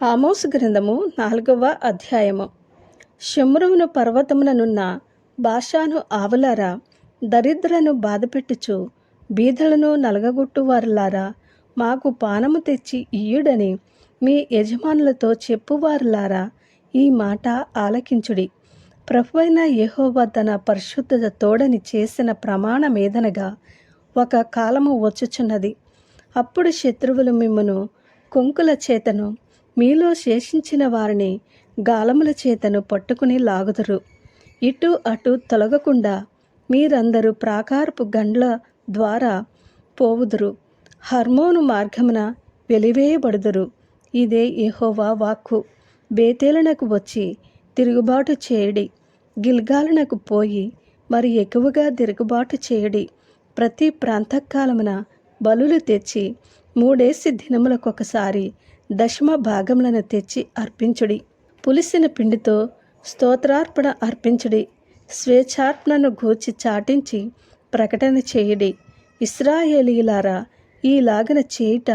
ఆమోస్ గ్రంథము నాలుగవ అధ్యాయము. షమ్రువును పర్వతముననున్న భాషాను ఆవులారా దరిద్రను బాధపెట్టుచు బీదలను నలగగొట్టువారులారా మాకు పానము తెచ్చి ఇయ్యుడని మీ యజమానులతో చెప్పువారులారా ఈ మాట ఆలకించుడి. ప్రభువైన యహోవ తన పరిశుద్ధత తోడని చేసిన ప్రమాణమేదనగా ఒక కాలము వచ్చుచున్నది. అప్పుడు శత్రువులు మిమ్మను కొంకుల చేతను మీలో శేషించిన వారిని గాలముల చేతను పట్టుకుని లాగుదురు. ఇటు అటు తొలగకుండా మీరందరూ ప్రాకారపు గండ్ల ద్వారా పోవుదురు. హర్మోను మార్గమున వెలివేయబడుదురు. ఇదే ఎహోవా వాక్కు. బేతేలనకు వచ్చి తిరుగుబాటు చేయడి. గిల్గాలనకు పోయి మరి ఎక్కువగా తిరుగుబాటు చేయడి. ప్రతి ప్రాంతకాలమున బలులు తెచ్చి మూడేసి దినములకొకసారి దశమ భాగములను తెచ్చి అర్పించుడి. పులిసిన పిండితో స్తోత్రార్పణ అర్పించుడి. స్వేచ్ఛార్పణను గూర్చి చాటించి ప్రకటన చేయుడి. ఇస్రాయేలీలారా ఈలాగన చేయుట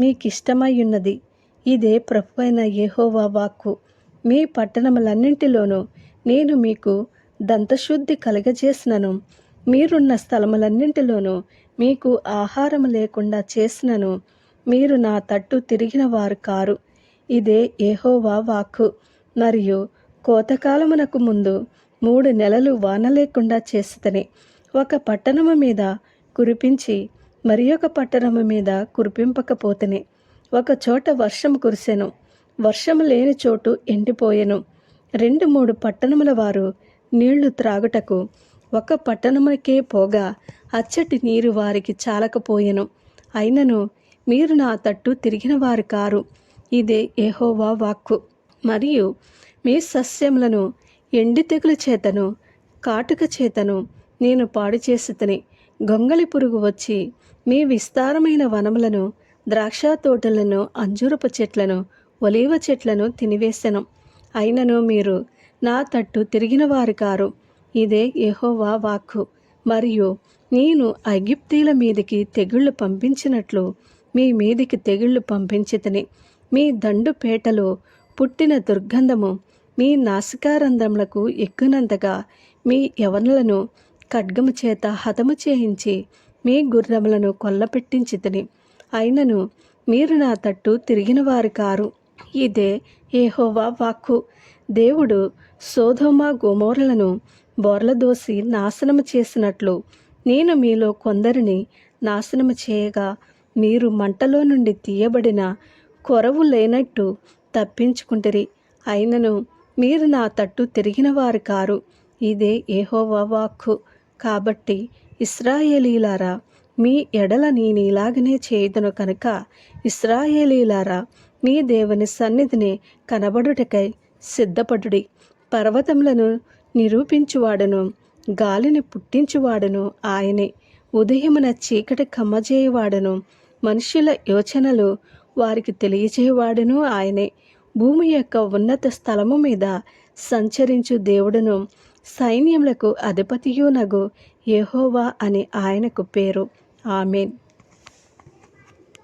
మీకిష్టమయ్యున్నది. ఇదే ప్రభువైన యెహోవా వాక్కు. మీ పట్టణములన్నింటిలోనూ నేను మీకు దంతశుద్ధి కలగజేసినను. మీరున్న స్థలములన్నింటిలోనూ మీకు ఆహారం లేకుండా చేసినను. మీరు నా తట్టు తిరిగిన వారు కారు. ఇదే ఏహోవా వాక్కు. మరియు కోతకాలమునకు ముందు మూడు నెలలు వాన లేకుండా చేస్తని. ఒక పట్టణము మీద కురిపించి మరి ఒక పట్టణము మీద కురిపింపకపోతని. ఒక చోట వర్షం కురిసెను. వర్షము లేని చోటు ఎండిపోయెను. రెండు మూడు పట్టణముల వారు నీళ్ళు త్రాగుటకు ఒక పట్టణముకే పోగా అచ్చటి నీరు వారికి చాలకపోయెను. అయినను మీరు నా తట్టు తిరిగిన వారు కారు. ఇదే ఏహోవా వాక్కు. మరియు మీ సస్యములను ఎండి తెగుల చేతను కాటుక చేతను నేను పాడు చేసితని గొంగళి పురుగు వచ్చి మీ విస్తారమైన వనములను ద్రాక్ష తోటలను అంజూరపు చెట్లను ఒలీవ చెట్లను తినివేశను అయినను మీరు నా తట్టు తిరిగిన వారు కారు. ఇదే యహోవా వాక్కు. మరియు నేను ఐగిప్తీల మీదికి తెగుళ్ళు పంపించినట్లు మీ మీదికి తెగుళ్ళు పంపించితిని మీ దండుపేటలో పుట్టిన దుర్గంధము మీ నాసికారంధ్రములకు ఎక్కునంతగా మీ యవనులను ఖడ్గము చేత హతము చేయించి మీ గుర్రములను కొల్లపెట్టించితిని అయినను మీరు నా తట్టు తిరిగిన వారు కారు. ఇదే ఏహోవా వాక్కు. దేవుడు సోధోమ గోమోరలను బోర్లదోసి నాశనము చేసినట్లు నేను మీలో కొందరిని నాశనము చేయగా మీరు మంటలో నుండి తీయబడిన కొరవు లేనట్టు తప్పించుకుంటిరి. అయినను మీరు నా తట్టు తిరిగిన వారు కారు. ఇదే ఏహోవా వాక్కు. కాబట్టి ఇస్రాయేలీలారా మీ ఎడల నేనిలాగనే చేయదును కనుక ఇస్రాయేలీలారా మీ దేవుని సన్నిధిని కనబడుటకై సిద్ధపడుడి. పర్వతములను నిరూపించువాడును గాలిని పుట్టించువాడును ఆయనే. ఉదయమున చీకటి కమ్మజేయవాడను మనుషుల యోచనలు వారికి తెలియచేవాడును ఆయనే. భూమి యొక్క ఉన్నత స్థలము మీద సంచరించు దేవుడును సైన్యములకు అధిపతియునగు యెహోవా అని ఆయనకు పేరు. ఆమెన్.